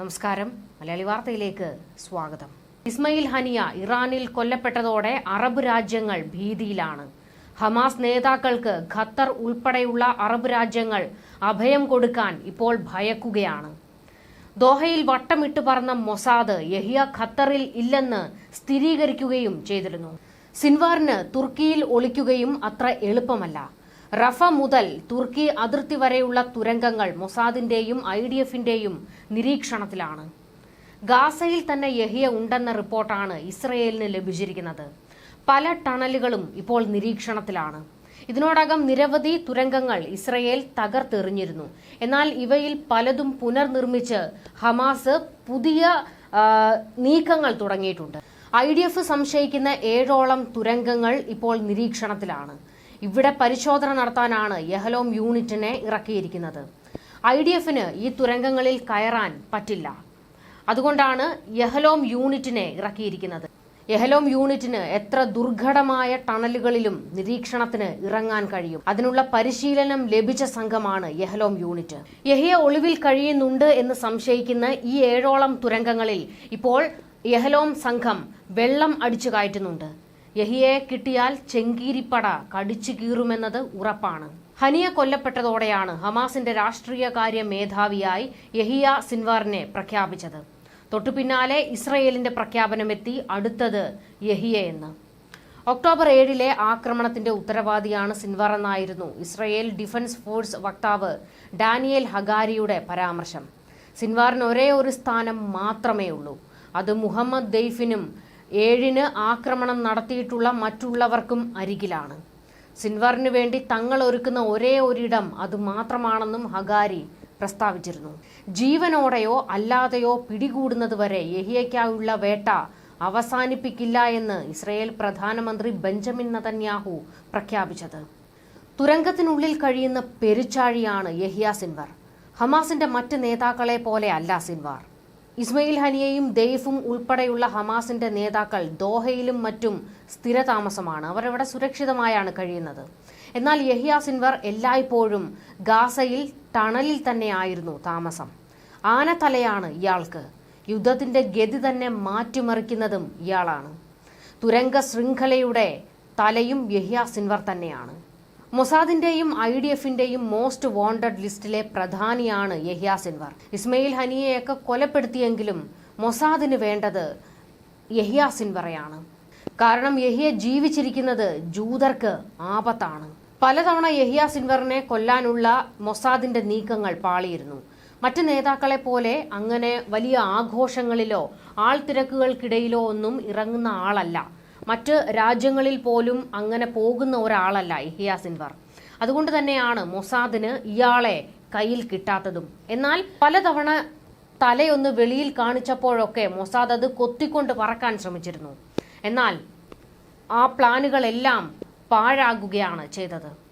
നമസ്കാരം. മലയാളി വാർത്തയിലേക്ക് സ്വാഗതം. ഇസ്മയിൽ ഹനിയ ഇറാനിൽ കൊല്ലപ്പെട്ടതോടെ അറബ് രാജ്യങ്ങൾ ഭീതിയിലാണ്. ഹമാസ് നേതാക്കൾക്ക് ഖത്തർ ഉൾപ്പെടെയുള്ള അറബ് രാജ്യങ്ങൾ അഭയം കൊടുക്കാൻ ഇപ്പോൾ ഭയക്കുകയാണ്. ദോഹയിൽ വട്ടമിട്ട് പറഞ്ഞ മൊസാദ് യഹിയ ഖത്തറിൽ ഇല്ലെന്ന് സ്ഥിരീകരിക്കുകയും ചെയ്തിരുന്നു. സിൻവാറിന് തുർക്കിയിൽ ഒളിക്കുകയും അത്ര എളുപ്പമല്ല. റഫ മുതൽ തുർക്കി അതിർത്തി വരെയുള്ള തുരങ്കങ്ങൾ മൊസാദിന്റെയും ഐ ഡി എഫിന്റെയും നിരീക്ഷണത്തിലാണ്. ഗാസയിൽ തന്നെ യഹിയ ഉണ്ടെന്ന റിപ്പോർട്ടാണ് ഇസ്രയേലിന് ലഭിച്ചിരിക്കുന്നത്. പല ടണലുകളും ഇപ്പോൾ നിരീക്ഷണത്തിലാണ്. ഇതിനോടകം നിരവധി തുരങ്കങ്ങൾ ഇസ്രയേൽ തകർത്തെറിഞ്ഞിരുന്നു. എന്നാൽ ഇവയിൽ പലതും പുനർനിർമ്മിച്ച് ഹമാസ് പുതിയ നീക്കങ്ങൾ തുടങ്ങിയിട്ടുണ്ട്. ഐ ഡി എഫ് സംശയിക്കുന്ന ഏഴോളം തുരങ്കങ്ങൾ ഇപ്പോൾ നിരീക്ഷണത്തിലാണ്. ഇവിടെ പരിശോധന നടത്താനാണ് യഹലോം യൂണിറ്റിനെ ഇറക്കിയിരിക്കുന്നത്. ഐ ഡി എഫിന് ഈ തുരങ്കങ്ങളിൽ കയറാൻ പറ്റില്ല. അതുകൊണ്ടാണ് യഹലോം യൂണിറ്റിനെ ഇറക്കിയിരിക്കുന്നത്. യഹലോം യൂണിറ്റിന് എത്ര ദുർഘടമായ ടണലുകളിലും നിരീക്ഷണത്തിന് ഇറങ്ങാൻ കഴിയും. അതിനുള്ള പരിശീലനം ലഭിച്ച സംഘമാണ് യഹലോം യൂണിറ്റ്. യഹിയ ഒളിവിൽ കഴിയുന്നുണ്ട് എന്ന് സംശയിക്കുന്ന ഈ ഏഴോളം തുരങ്കങ്ങളിൽ ഇപ്പോൾ യഹലോം സംഘം വെള്ളം അടിച്ചു കയറ്റുന്നുണ്ട്. യഹിയെ കിട്ടിയാൽ ചെങ്കീരിപ്പട കടിച്ചു കീറുമെന്നത് ഉറപ്പാണ്. ഹനിയ കൊല്ലപ്പെട്ടതോടെയാണ് ഹമാസിന്റെ രാഷ്ട്രീയകാര്യ മേധാവിയായി യഹിയ സിൻവാറിനെ പ്രഖ്യാപിച്ചത്. തൊട്ടു പിന്നാലെ ഇസ്രയേലിന്റെ പ്രഖ്യാപനമെത്തി അടുത്തത് യഹിയ എന്ന്. ഒക്ടോബർ ഏഴിലെ ആക്രമണത്തിന്റെ ഉത്തരവാദിയാണ് സിൻവാർ എന്നായിരുന്നു ഇസ്രയേൽ ഡിഫൻസ് ഫോഴ്സ് വക്താവ് ഡാനിയേൽ ഹഗാരിയുടെ പരാമർശം. സിൻവാറിന് ഒരേ ഒരു സ്ഥാനം മാത്രമേ ഉള്ളൂ അത് മുഹമ്മദ് ദെയ്ഫിനും ഏഴിന് ആക്രമണം നടത്തിയിട്ടുള്ള മറ്റുള്ളവർക്കും അരികിലാണ്. സിൻവറിനു വേണ്ടി തങ്ങൾ ഒരുക്കുന്ന ഒരേ ഒരിടം അത് മാത്രമാണെന്നും ഹഗാരി പ്രസ്താവിച്ചിരുന്നു. ജീവനോടെയോ അല്ലാതെയോ പിടികൂടുന്നതുവരെ യഹിയയ്ക്കായുള്ള വേട്ട അവസാനിപ്പിക്കില്ല എന്ന് ഇസ്രയേൽ പ്രധാനമന്ത്രി ബെഞ്ചമിൻ നതന്യാഹു പ്രഖ്യാപിച്ചത്. തുരങ്കത്തിനുള്ളിൽ കഴിയുന്ന പെരുച്ചാഴിയാണ് യഹിയ സിൻവർ. ഹമാസിന്റെ മറ്റ് നേതാക്കളെ പോലെ അല്ല സിൻവാർ. ഇസ്മയിൽ ഹനിയയും ദെയ്ഫും ഉൾപ്പെടെയുള്ള ഹമാസിന്റെ നേതാക്കൾ ദോഹയിലും മറ്റും സ്ഥിരതാമസമാണ്. അവർ ഇവിടെ സുരക്ഷിതമായാണ് കഴിയുന്നത്. എന്നാൽ യഹിയ സിൻവർ എല്ലായ്പ്പോഴും ഗാസയിൽ ടണലിൽ തന്നെയായിരുന്നു താമസം. ആനത്തലയാണ് ഇയാൾക്ക്. യുദ്ധത്തിന്റെ ഗതി തന്നെ മാറ്റിമറിക്കുന്നതും ഇയാളാണ്. തുരങ്ക ശൃംഖലയുടെ തലയും യഹിയ സിൻവർ തന്നെയാണ്. മൊസാദിന്റെയും ഐ ഡി എഫിന്റെയും മോസ്റ്റ് വോണ്ടഡ് ലിസ്റ്റിലെ പ്രധാനിയാണ് യഹിയ സിൻവർ. ഇസ്മയിൽ ഹനിയെയൊക്കെ കൊലപ്പെടുത്തിയെങ്കിലും മൊസാദിന് വേണ്ടത് യഹിയ സിൻവറയാണ്. കാരണം യഹിയ ജീവിച്ചിരിക്കുന്നത് ജൂതർക്ക് ആപത്താണ്. പലതവണ യഹിയ സിൻവറിനെ കൊല്ലാനുള്ള മൊസാദിന്റെ നീക്കങ്ങൾ പാളിയിരുന്നു. മറ്റ് നേതാക്കളെ പോലെ അങ്ങനെ വലിയ ആഘോഷങ്ങളിലോ ആൾത്തിരക്കുകൾക്കിടയിലോ ഒന്നും ഇറങ്ങുന്ന ആളല്ല. മറ്റ് രാജ്യങ്ങളിൽ പോലും അങ്ങനെ പോകുന്ന ഒരാളല്ല ഇഹിയ സിൻവർ. അതുകൊണ്ട് തന്നെയാണ് മൊസാദിന് ഇയാളെ കയ്യിൽ കിട്ടാത്തതും. എന്നാൽ പലതവണ തലയൊന്ന് വെളിയിൽ കാണിച്ചപ്പോഴൊക്കെ മൊസാദ് അത് കൊത്തിക്കൊണ്ട് പറക്കാൻ ശ്രമിച്ചിരുന്നു. എന്നാൽ ആ പ്ലാനുകളെല്ലാം പാഴാകുകയാണ് ചെയ്തത്.